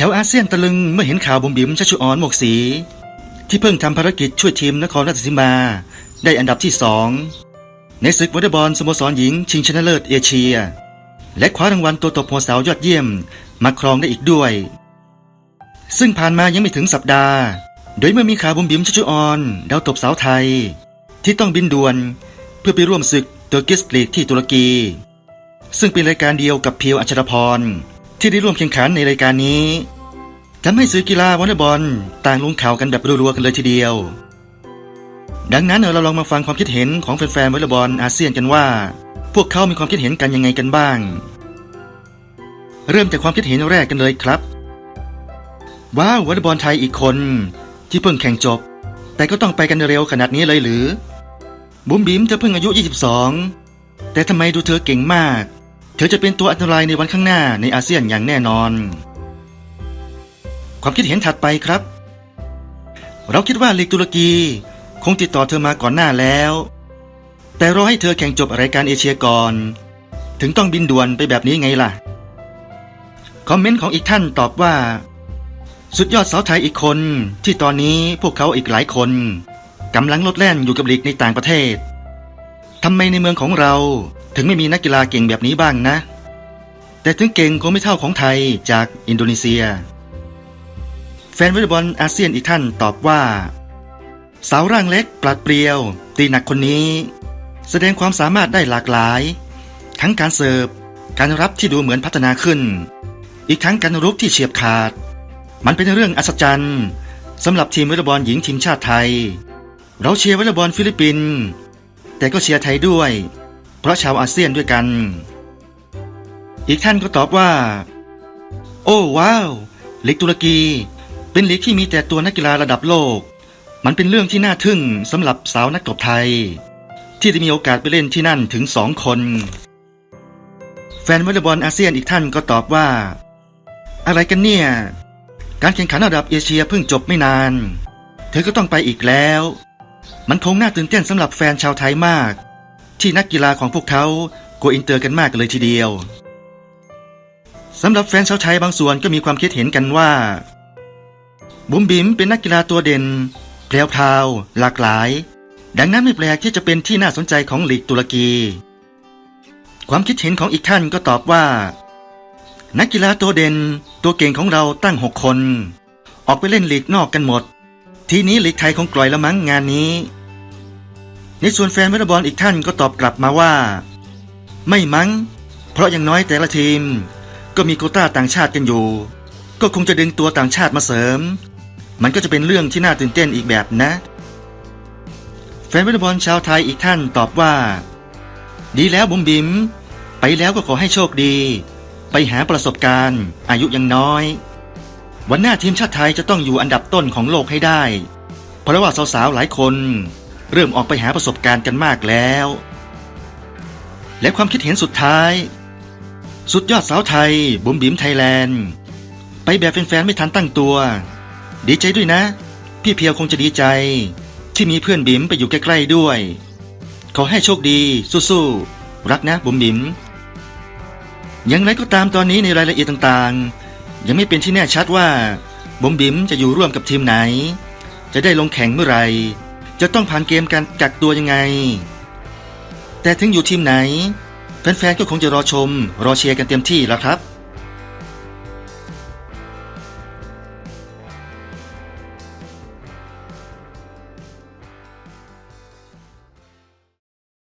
ชาวอาเซียนตะลึงเมื่อเห็นข่าวบุ๋มบิ๋มชัชชุออนหมวกสี ที่เพิ่งทำภารกิจช่วยทีมนครราชสีมา ได้อันดับที่สองในศึกวอลเลย์บอลสโมสรหญิงชิงชนะเลิศเอเชีย และคว้ารางวัลตัวตบหัวสาวยอดเยี่ยมมาครองได้อีกด้วย ซึ่งผ่านมายังไม่ถึงสัปดาห์ โดยเมื่อมีข่าวบุ๋มบิ๋มชัชชุออนดาวตบสาวไทย ที่ต้องบินด่วนเพื่อไปร่วมศึกเตอร์กิสลีกที่ตุรกี ซึ่งเป็นรายการเดียวกับเพียวอัชรพร ที่ได้ร่วมแข่งขันในรายการนี้ทำให้สื่อกีฬาวอลเลย์บอลต่างลงข่าวกันแบบรัวๆกันเลยทีเดียว ดังนั้นเราลองมาฟังความคิดเห็นของแฟนๆวอลเลย์บอลอาเซียนกันว่า พวกเขามีความคิดเห็นกันยังไงกันบ้าง เริ่มจากความคิดเห็นแรกกันเลยครับว้าววอลเลย์บอลไทยอีกคน ที่เพิ่งแข่งจบ แต่ก็ต้องไปกันเร็วขนาดนี้เลยหรือบุ๋มบิ๋มเธอเพิ่งอายุ 22 แต่ทำไมดูเธอเก่งมาก เธอจะเป็นตัวอันตรายในวันข้างหน้าในอาเซียนอย่างแน่นอน ความคิดเห็นถัดไปครับ เราคิดว่าลีกตุรกีคงติดต่อเธอมาก่อนหน้าแล้ว แต่รอให้เธอแข่งจบรายการเอเชียก่อน ถึงต้องบินด่วนไปแบบนี้ไงล่ะ คอมเมนต์ของอีกท่านตอบว่า สุดยอดสาวไทยอีกคนที่ตอนนี้พวกเขาอีกหลายคนกำลังลดแล่นอยู่กับลีกในต่างประเทศทำไมในเมืองของเรา ถึงไม่มีนักกีฬาเก่งแบบนี้บ้างนะ แต่ถึงเก่งคงไม่เท่าของไทยจากอินโดนีเซีย แฟนวอลเลย์บอลอาเซียนอีกท่านตอบว่าสาวร่างเล็กปราดเปรียว ตีหนักคนนี้ แสดงความสามารถได้หลากหลาย ทั้งการเสิร์ฟการรับที่ดูเหมือนพัฒนาขึ้น อีกทั้งการรุกที่เฉียบขาด มันเป็นเรื่องอัศจรรย์สำหรับทีมวอลเลย์บอลหญิงทีมชาติไทย เราเชียร์วอลเลย์บอลฟิลิปปินส์แต่ก็เชียร์ไทยด้วย เพราะชาวอาเซียนด้วยกัน อีกท่านก็ตอบว่า โอ้ว้าวลีกตุรกี เป็นลีกที่มีแต่ตัวนักกีฬาระดับโลก มันเป็นเรื่องที่น่าทึ่งสำหรับสาวนักตบไทย ที่ได้มีโอกาสไปเล่นที่นั่นถึงสองคน แฟนวอลเลย์บอลอาเซียนอีกท่านก็ตอบว่า อะไรกันเนี่ย การแข่งขันระดับเอเชียเพิ่งจบไม่นาน เธอก็ต้องไปอีกแล้ว มันคงน่าตื่นเต้นสำหรับแฟนชาวไทยมาก ที่นักกีฬาของพวกเขาโกอินเตอร์กันมากเลยทีเดียวสำหรับแฟนชาวไทยบางส่วนก็มีความคิดเห็นกันว่า บุ๋มบิ๋มเป็นนักกีฬาตัวเด่นแพรวพราว หลากหลาย ดังนั้นไม่แปลกที่จะเป็นที่น่าสนใจของลีกตุรกี ความคิดเห็นของอีกท่านก็ตอบว่า นักกีฬาตัวเด่นตัวเก่งของเราตั้งหกคน ออกไปเล่นลีกนอกกันหมด ทีนี้ลีกไทยคงกล่อยละมั้งงานนี้ ในส่วนแฟนวอลเลย์บอลอีกท่านก็ตอบกลับมาว่า ไม่มั้ง เพราะอย่างน้อยแต่ละทีม ก็มีโคต้าต่างชาติกันอยู่ ก็คงจะดึงตัวต่างชาติมาเสริม มันก็จะเป็นเรื่องที่น่าตื่นเต้นอีกแบบนะ แฟนวอลเลย์บอลชาวไทยอีกท่านตอบว่า ดีแล้วบุ๋มบิ๋มไปแล้วก็ขอให้โชคดี ไปหาประสบการณ์ อายุยังน้อย วันหน้าทีมชาติไทยจะต้องอยู่อันดับต้นของโลกให้ได้ เพราะว่าสาวๆหลายคน เริ่มออกไปหาประสบการณ์กันมากแล้ว และความคิดเห็นสุดท้าย สุดยอดสาวไทย บุ๋มบิ๋มไทยแลนด์ ไปแบบแฟนๆไม่ทันตั้งตัว ดีใจด้วยนะ พี่เพียวคงจะดีใจ ที่มีเพื่อนบิ๋มไปอยู่ใกล้ๆด้วย ขอให้โชคดี สู้ๆรักนะบุ๋มบิ๋มอย่างไรก็ตามตอนนี้ในรายละเอียดต่างๆ ยังไม่เป็นที่แน่ชัดว่าบุ๋มบิ๋มจะอยู่ร่วมกับทีมไหน จะได้ลงแข่งเมื่อไหร่ จะต้องผ่านเกมการกักตัวยังไง แต่ถึงอยู่ทีมไหน แฟนๆก็คงจะรอชม รอเชียร์กันเต็มที่แล้วครับ